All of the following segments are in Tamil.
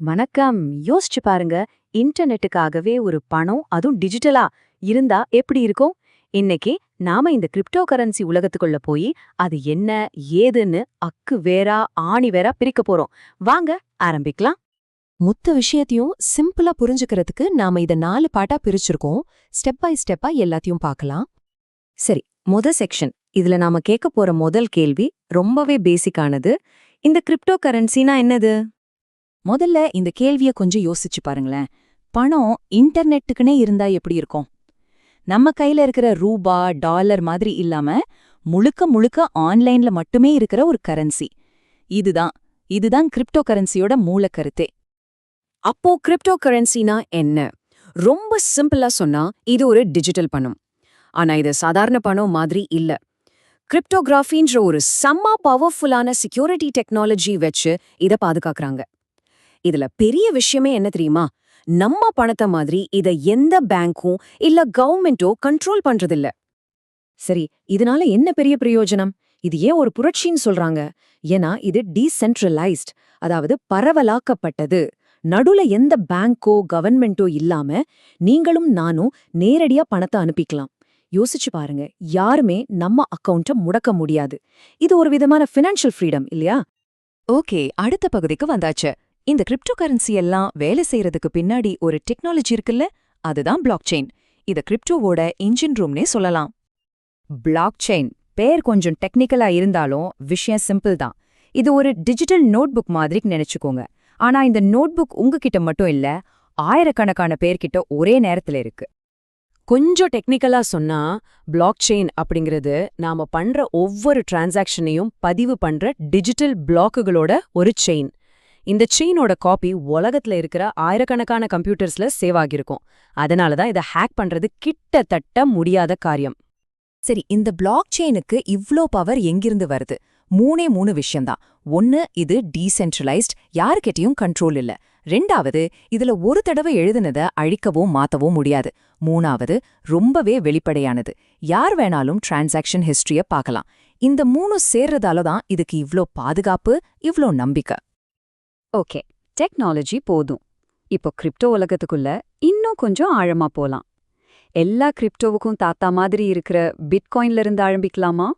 வணக்கம். யோசிச்சு பாருங்க. இன்டர்நெட்டுக்காகவே ஒரு பணம் அதுவும் டிஜிட்டலா இருந்தா எப்படி இருக்கும்? இன்னைக்கு நாம இந்த கிரிப்டோ கரன்சி உலகத்துக்குள்ள போய் அது என்ன ஏதுன்னு அக்கு வேறா ஆணி வேறா பிரிக்க போறோம். வாங்க ஆரம்பிக்கலாம். மொத்த விஷயத்தையும் சிம்பிளா புரிஞ்சுக்கிறதுக்கு நாம இத நாலு பாட்டா பிரிச்சிருக்கோம். ஸ்டெப் பை ஸ்டெப்பா எல்லாத்தையும் பார்க்கலாம். சரி முத செக்ஷன். இதுல நாம கேட்க போற முதல் கேள்வி ரொம்பவே பேசிக்கானது இந்த கிரிப்டோ கரன்சினா என்னது? முதல்ல இந்த கேள்விய கொஞ்சம் யோசிச்சு பாருங்களேன். பணம் இன்டர்நெட்டுக்குனே இருந்தா எப்படி இருக்கும்? நம்ம கையில இருக்கிற ரூபா டாலர் மாதிரி இல்லாம முழுக்க முழுக்க ஆன்லைன்ல மட்டுமே இருக்கிற ஒரு கரன்சி. இதுதான் இதுதான் கிரிப்டோ கரன்சியோட மூலக்கருத்தே அப்போ கிரிப்டோ கரன்சினா என்ன? ரொம்ப சிம்பிளா சொன்னா இது ஒரு டிஜிட்டல் பணம். ஆனா இது சாதாரண பணம் மாதிரி இல்ல. கிரிப்டோகிராஃபின்ற ஒரு செம்ம பவர்ஃபுல்லான செக்யூரிட்டி டெக்னாலஜி வச்சு இத பாதுகாக்கறாங்க. இதுல பெரிய விஷயமே என்ன தெரியுமா? நம்ம பணத்தை மாதிரி இத எந்த பேங்க்கும் இல்ல கவர்மெண்ட்டோ கண்ட்ரோல் பண்றதில்ல. சரி இதனால என்ன பெரிய பிரயோஜனம்? இது ஏன் ஒரு புரட்சின்னு சொல்றாங்க? ஏன்னா இது டீசென்ட்ரலைஸ்ட் அதாவது பரவலாக்கப்பட்டது. நடுல எந்த பேங்கோ கவர்மெண்ட்டோ இல்லாம நீங்களும் நானும் நேரடியா பணத்தை அனுப்பிக்கலாம். யோசிச்சு பாருங்க யாருமே நம்ம அக்கௌண்ட்டை முடக்க முடியாது. இது ஒரு விதமான ஃபினான்ஷியல் ஃப்ரீடம் இல்லையா? ஓகே அடுத்த பகுதிக்கு வந்தாச்சு. இந்த கிரிப்டோ கரன்சி எல்லாம் வேலை செய்யறதுக்கு பின்னாடி ஒரு டெக்னாலஜி இருக்குல்ல? அதுதான் பிளாக் செயின் இத கிரிப்டோவோட இன்ஜின் ரூம்னே சொல்லலாம். பிளாக் செயின் பேர் கொஞ்சம் டெக்னிக்கலா இருந்தாலும் விஷயம் சிம்பிள் தான். இது ஒரு டிஜிட்டல் நோட்புக் மாதிரி நினைச்சுக்கோங்க. ஆனா இந்த நோட்புக் உங்ககிட்ட மட்டும் இல்ல ஆயிரக்கணக்கான பேர்கிட்ட ஒரே நேரத்துல இருக்கு. கொஞ்சம் டெக்னிக்கலா சொன்னா பிளாக் செயின் அப்படிங்கிறது நாம பண்ற ஒவ்வொரு டிரான்சாக்ஷனையும் பதிவு பண்ற டிஜிட்டல் பிளாக்குகளோட ஒரு செயின் இந்த செயினோட காப்பி உலகத்துல இருக்கிற ஆயிரக்கணக்கான கம்ப்யூட்டர்ஸ்ல சேவ் ஆகியிருக்கும். அதனால தான் இதை ஹேக் பண்றது கிட்டத்தட்ட முடியாத காரியம். சரி இந்த பிளாக் செயினுக்கு இவ்ளோ பவர் எங்கிருந்து வருது? மூணே மூணு விஷயம்தான். ஒன்னு இது டீசென்ட்ரலைஸ்ட் யாருக்கிட்டையும் கண்ட்ரோல் இல்ல. ரெண்டாவது இதுல ஒரு தடவை எழுதுனத அழிக்கவோ மாத்தவோ முடியாது. மூணாவது ரொம்பவே வெளிப்படையானது. யார் வேணாலும் டிரான்சாக்ஷன் ஹிஸ்டரிய பார்க்கலாம். இந்த மூணு சேர்றதால தான் இதுக்கு இவ்ளோ பாதுகாப்பு இவ்ளோ நம்பிக்கை. ஓகே டெக்னாலஜி போதும். இப்போ கிரிப்டோ உலகத்துக்குள்ள இன்னும் கொஞ்சம் ஆழமா போலாம். எல்லா கிரிப்டோவுக்கும் தாத்தா மாதிரி இருக்கிற பிட்காயின்ல இருந்து ஆரம்பிக்கலாமா?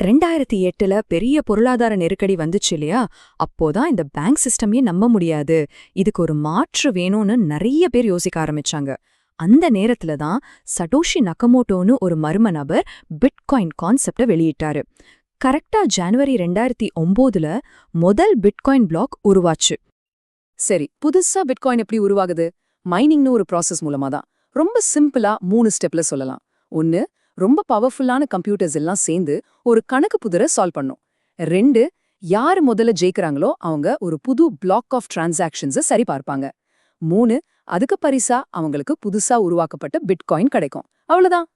ரெண்டாயிரத்தி எட்டுல பெரிய பொருளாதார நெருக்கடி வந்துச்சு இல்லையா? அப்போதான் இந்த பேங்க் சிஸ்டமே நம்ப முடியாது. இதுக்கு ஒரு மாற்று வேணும்னு நிறைய பேர் யோசிக்க ஆரம்பிச்சாங்க. அந்த நேரத்துல தான் சடோஷி நக்கமோட்டோன்னு ஒரு மர்ம நபர் பிட்காயின் கான்செப்ட வெளியிட்டாரு. கரெக்டா ஜனவரி ரெண்டாயிரத்தி ஒம்போதுல முதல் பிட்காயின் பிளாக் உருவாச்சு. சரி புதுசா பிட்காயின் எப்படி உருவாகுது? மைனிங்னு ஒரு ப்ராசஸ் மூலமா தான். ரொம்ப சிம்பிளா மூணு ஸ்டெப்ல சொல்லலாம். ஒன்னு ரொம்ப பவர்ஃபுல்லான கம்ப்யூட்டர்ஸ் எல்லாம் சேர்ந்து ஒரு கணக்கு புதிரை சால்வ் பண்ணும். ரெண்டு யார் முதல்ல ஜெயிக்கிறாங்களோ அவங்க ஒரு புது பிளாக் ஆஃப் டிரான்சாக்ஷன்ஸை சரி பார்ப்பாங்க. மூணு அதுக்கு பரிசா அவங்களுக்கு புதுசா உருவாக்கப்பட்ட பிட்காயின் கிடைக்கும். அவ்வளவுதான்.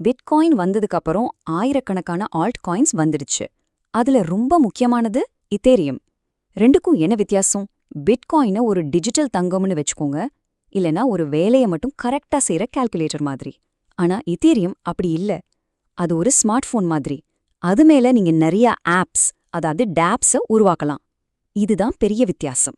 பிட்காயின் வந்ததுக்கு அப்புறம் ஆயிரக்கணக்கான ஆல்ட் காயின்ஸ் வந்துடுச்சு. அதுல ரொம்ப முக்கியமானது இத்தேரியம் ரெண்டுக்கும் என்ன வித்தியாசம்? பிட்காயினை ஒரு டிஜிட்டல் தங்கம்னு வச்சுக்கோங்க. இல்லனா ஒரு வேலையை மட்டும் கரெக்டா செய்யற கால்குலேட்டர் மாதிரி. ஆனா இத்தேரியம் அப்படி இல்ல. அது ஒரு ஸ்மார்ட் போன் மாதிரி. அது மேல நீங்க நிறைய ஆப்ஸ் அதாவது டேப்ஸ உருவாக்கலாம். இதுதான் பெரிய வித்தியாசம்.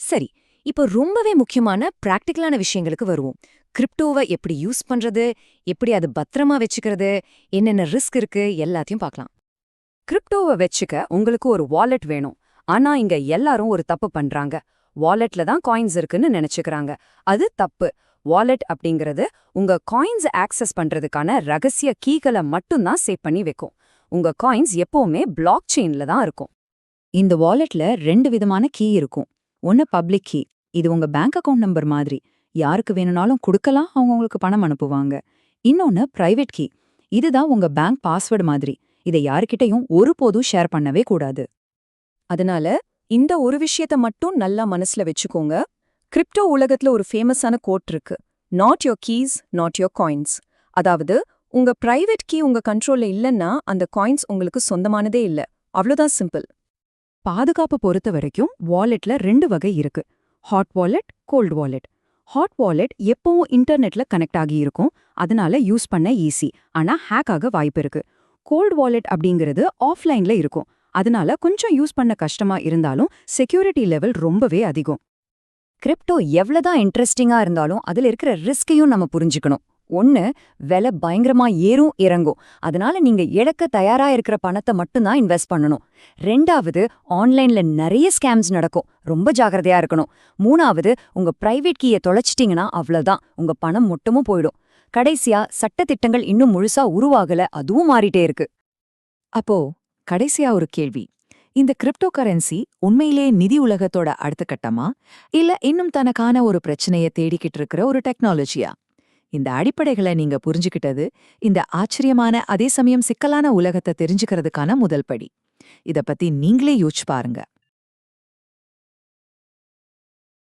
சரி இப்போ ரொம்பவே முக்கியமான பிராக்டிக்கலான விஷயங்களுக்கு வருவோம். கிரிப்டோவை எப்படி யூஸ் பண்றது எப்படி அது பத்திரமா வச்சுக்கிறது என்னென்ன ரிஸ்க் இருக்கு எல்லாத்தையும் பார்க்கலாம். கிரிப்டோவை வச்சுக்க உங்களுக்கு ஒரு வாலெட் வேணும். ஆனா இங்க எல்லாரும் ஒரு தப்பு பண்றாங்க. வாலெட்ல தான் காயின்ஸ் இருக்குன்னு நினைச்சுக்கிறாங்க. அது தப்பு. வாலெட் அப்படிங்கிறது உங்க காயின்ஸ் ஆக்சஸ் பண்றதுக்கான ரகசிய கீகளை மட்டும்தான் சேவ் பண்ணி வைக்கும். உங்க காயின்ஸ் எப்பவுமே பிளாக் செயின்ல தான் இருக்கும். இந்த வாலெட்ல ரெண்டு விதமான கீ இருக்கும். ஒன்னு பப்ளிக் கீ. இது உங்க பேங்க் அக்கவுண்ட் நம்பர் மாதிரி. யாருக்கு வேணும்னாலும் கொடுக்கலாம் அவங்க உங்களுக்கு பணம் அனுப்புவாங்க. இன்னொன்னு பிரைவேட் கீ இதுதான் உங்க பேங்க் பாஸ்வேர்டு மாதிரி. இதை யாருக்கிட்டையும் ஒருபோதும் ஷேர் பண்ணவே கூடாது. அதனால இந்த ஒரு விஷயத்த மட்டும் நல்லா மனசுல வச்சுக்கோங்க. கிரிப்டோ உலகத்துல ஒரு ஃபேமஸான கோட் இருக்கு. Not your keys not your coins அதாவது உங்க பிரைவேட் கீ உங்க கண்ட்ரோல்ல இல்லைன்னா அந்த காயின்ஸ் உங்களுக்கு சொந்தமானதே இல்ல. அவ்வளோதான் சிம்பிள் பாதுகாப்பு பொறுத்த வரைக்கும் வாலெட்ல ரெண்டு வகை இருக்கு. Hot wallet cold wallet hot wallet எப்பவும் இன்டர்நெட்ல கனெக்ட் ஆகி இருக்கும். அதனால யூஸ் பண்ண ஈஸி. ஆனா ஹேக் ஆக வாய்ப்பு இருக்கு. கோல்ட் வாலெட் அப்படிங்கிறது ஆஃப்லைன்ல இருக்கும். அதனால கொஞ்சம் யூஸ் பண்ண கஷ்டமா இருந்தாலும் செக்யூரிட்டி லெவல் ரொம்பவே அதிகம். கிரிப்டோ எவ்வளவுதான் இன்ட்ரெஸ்டிங்கா இருந்தாலும் அதுல இருக்கிற ரிஸ்கையும் நம்ம புரிஞ்சுக்கணும். ஒன்னு விலை பயங்கரமா ஏறும் இறங்கும். அதனால நீங்க இழக்க தயாரா இருக்கிற பணத்தை மட்டும்தான் இன்வெஸ்ட் பண்ணணும். ரெண்டாவது ஆன்லைன்ல நிறைய ஸ்கேம்ஸ் நடக்கும். ரொம்ப ஜாக்கிரதையா இருக்கணும். மூணாவது உங்க பிரைவேட் கீயை தொலைச்சிட்டீங்கன்னா அவ்வளோதான் உங்க பணம் மொத்தமும் போயிடும். கடைசியா சட்டத்திட்டங்கள் இன்னும் முழுசா உருவாகல அதுவும் மாறிட்டே இருக்கு. அப்போ கடைசியா ஒரு கேள்வி. இந்த கிரிப்டோ கரன்சி உண்மையிலே நிதி உலகத்தோட அடுத்த கட்டமா? இல்ல இன்னும் தனக்கான ஒரு பிரச்சனைய தேடிக்கிட்டு இருக்கிற ஒரு டெக்னாலஜியா இந்த அடிப்படைகளை நீங்க புரிஞ்சுக்கிட்டது இந்த ஆச்சரியமான அதே சமயம் சிக்கலான உலகத்தை தெரிஞ்சுக்கிறதுக்கான முதல் படி. இத பத்தி நீங்களே யோசிச்சு பாருங்க.